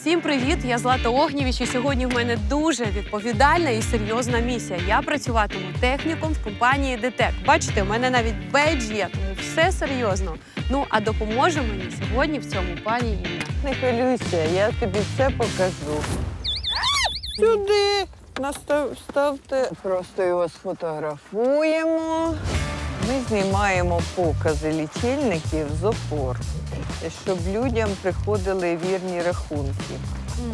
Всім привіт! Я Злата Огнєвіч, і сьогодні в мене дуже відповідальна і серйозна місія. Я працюватиму техніком в компанії ДТЕК. Бачите, у мене навіть бейдж є, тому все серйозно. Ну а допоможе мені сьогодні в цьому пані Інна. Не хвилюйся, я тобі все покажу. Сюди настав, ставте, просто його сфотографуємо. Ми знімаємо покази лічильників з опор, щоб людям приходили вірні рахунки.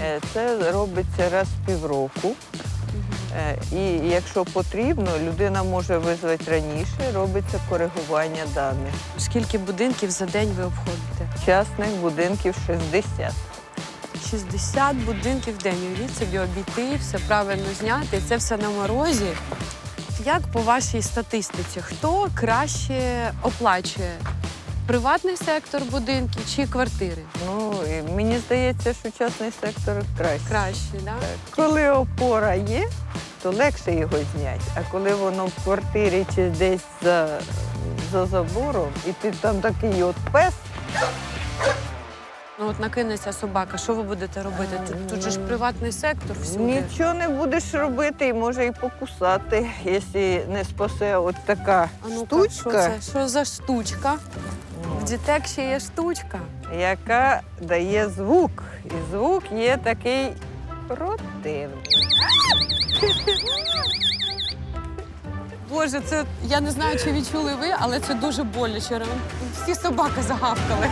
Е, Це робиться раз в півроку. Е, І якщо потрібно, людина може визвати раніше, робиться коригування даних. Скільки будинків за день ви обходите? Частних будинків 60. 60 будинків в день. Уявіть собі обійти, все правильно зняти. Це все на морозі. Як по вашій статистиці, хто краще оплачує? Приватний сектор будинків чи квартири? Ну, і мені здається, що частний сектор краще. Краще, да? Коли опора є, то легше його зняти. А коли воно в квартирі чи десь за, за забором, і ти там такий от пес, Ну от накинеться собака. Що ви будете робити? Тут, тут же ж приватний сектор всюди. нічого не будеш робити і може і покусати, якщо не спасе от така А ну-ка, що штучка, це? Що за штучка? Дітек ще є штучка. яка дає звук. І звук є такий противний. Боже, це я не знаю, чи відчули ви, але це дуже боляче. Всі собаки загавкали.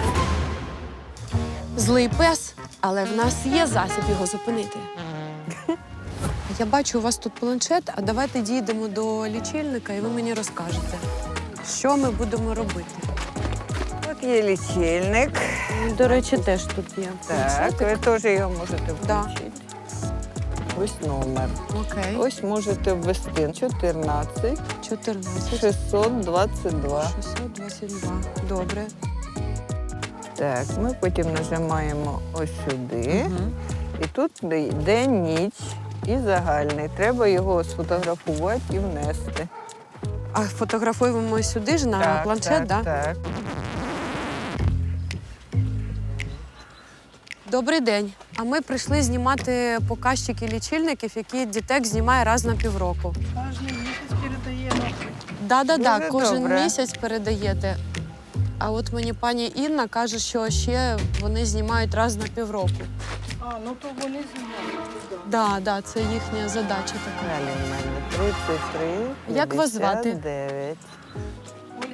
Злий пес, але в нас є засіб його зупинити. Я бачу, у вас тут планшет, а давайте дійдемо до лічильника і ви мені розкажете, що ми будемо робити. Є лічильник. До речі, теж тут є. Так, ви теж його можете Да. включити. Ось номер. Окей. Ось можете ввести 14 14. 622. 622. Добре. Так, ми потім нажимаємо ось сюди. Мгм. І тут день, ніч і загальний. Треба його сфотографувати і внести. А фотографуємо сюди ж на планшет, так, да? так. Добрий день. А ми прийшли знімати показчики лічильників, які дітек знімає раз на півроку. Кожний місяць передаємо. Да, да, да, Дуже кожен добре. місяць передаєте. А от мені пані Інна каже, що ще вони знімають раз на півроку. А, ну то вони знімають. Да, да, це їхня задача така. Далі в мене 33. Як вас звати? 59.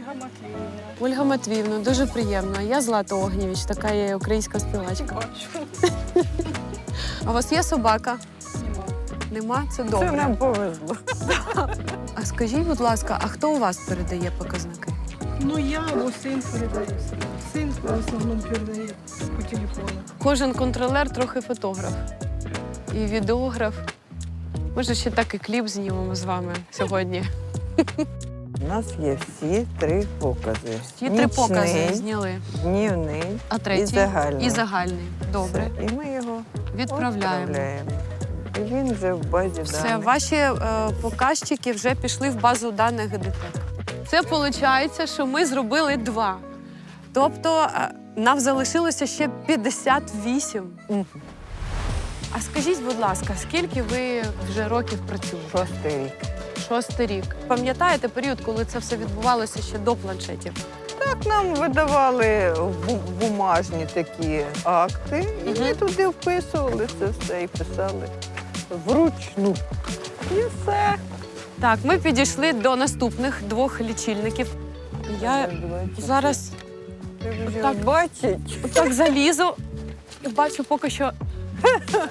Ольга Матвіївна. Ольга Матвіївна, дуже приємно. Я Злата Огнєвіч, така є українська співачка. Бачу. А у вас є собака? Нема. Нема? Це Це нам повезло. А скажіть, будь ласка, а хто у вас передає показники? Ну я або син передаю. Син в основному передає по телефону. Кожен контролер трохи фотограф і відеограф. Може, ще так і кліп знімемо з вами сьогодні. У нас є всі три покази. Ті три покази зняли. Днівний А третій і загальний. І загальний. Добре. Все. І ми його Відправляємо. відправляємо. І він вже в базі Все, даних. ваші е, показчики вже пішли в базу даних ГДТ. Це виходить, що ми зробили два. Тобто е, нам залишилося ще 58. Мгм. А скажіть, будь ласка, скільки ви вже років працюєте? Шостий рік. Шостий рік. Пам'ятаєте період, коли це все відбувалося ще до планшетів? Так нам видавали бу- бумажні такі акти, і ми Мгм. туди вписували це все і писали вручну. І все. Так, ми підійшли до наступних двох лічильників. Я зараз так- бачить. так залізу і бачу поки що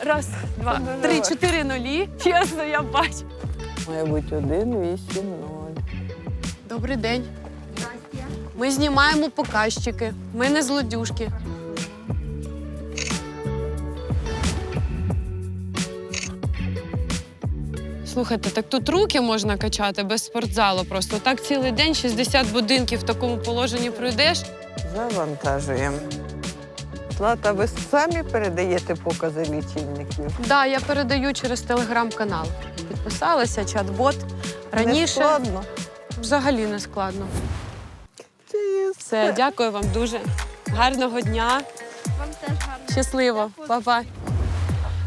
раз, два, три, чотири нулі. Чесно, я бачу. Має бути 1, 8, 0. Добрий день. Ми знімаємо показчики. Ми не злодюжки. Слухайте, так тут руки можна качати без спортзалу. Просто так цілий день 60 будинків в такому положенні пройдеш. Завантажуємо. Злата, ви самі передаєте покази лічильників? Да, я передаю через телеграм-канал. Підписалася, чат-бот. Не Раніше складно. взагалі не складно. Чиїс. Все, дякую вам дуже. Гарного дня. Вам теж гарно. Щасливо, Па-па.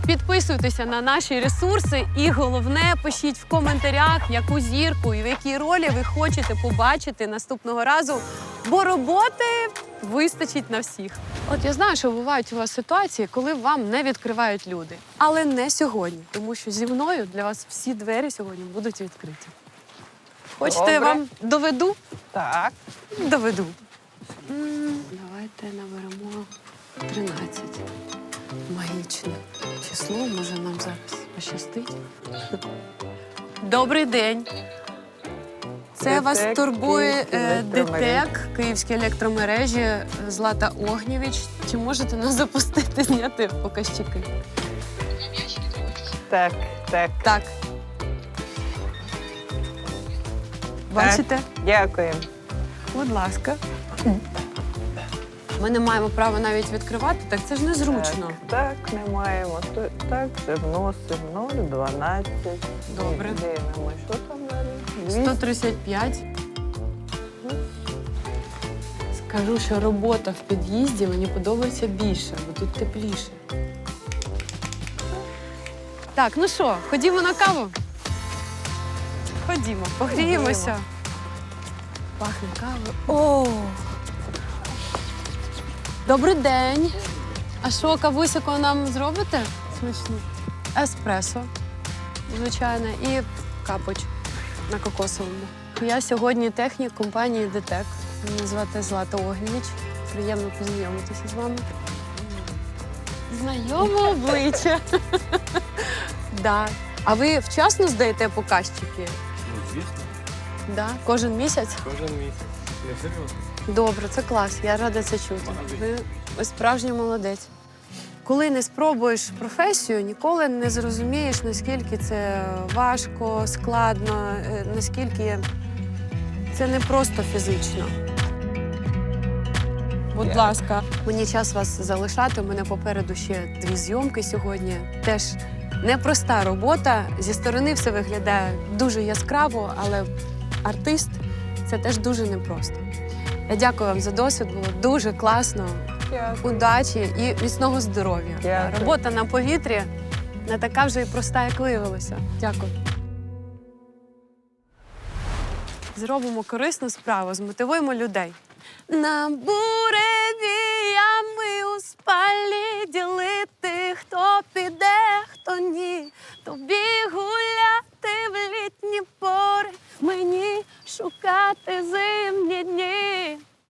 Підписуйтеся на наші ресурси і головне пишіть в коментарях, яку зірку і в якій ролі ви хочете побачити наступного разу, бо роботи вистачить на всіх. От я знаю, що бувають у вас ситуації, коли вам не відкривають люди, але не сьогодні, тому що зі мною для вас всі двері сьогодні будуть відкриті. Хочете, Добре. я вам доведу? Так. Доведу. М, Давайте наберемо 13. Магічне число, може нам зараз пощастить. Добрий день. Це вас турбує е. ДТЕК, Київські електромережі, Злата Огнєвіч. Чи можете нас запустити, зняти показчики? Так, так. Так. Бачите? Дякую. Будь ласка. Ми не маємо права навіть відкривати, так це ж незручно. Так, так, не маємо. Так, це вносимо 0,12. Добре. Дивимо, що там далі? 200. 135. Скажу, що робота в під'їзді мені подобається більше, бо тут тепліше. Так, ну що, ходімо на каву? Ходімо, погріємося. Пахне кавою. О! Добрий день. А що, кавусику нам зробите? Смачну. Еспресо, звичайно, і капоч на кокосовому. Я сьогодні технік компанії ДТЕК. Мене звати Злата Огнєвіч. Приємно познайомитися з вами. Знайоме обличчя. да. А ви вчасно здаєте показчики? Ну, звісно, Да. Кожен місяць? кожен місяць. Не серйозно. Добре, це клас. Я рада це чути. Ви ви справжній молодець. Коли не спробуєш професію, ніколи не зрозумієш, наскільки це важко, складно, е, наскільки це не просто фізично. Будь ласка, мені час вас залишати. У мене попереду ще дві зйомки сьогодні. Теж непроста робота. Зі сторони все виглядає дуже яскраво, але артист це теж дуже непросто. Я дякую вам за досвід, було дуже класно. Дякую. Удачі і міцного здоров'я. Дякую. Робота на повітрі не така вже і проста, як виявилося. Дякую. Зробимо корисну справу, змотивуємо людей. На буреві ями у спалі ділити, хто піде, хто ні. Тобі гуляти в літні пори, мені шукати зимні дні.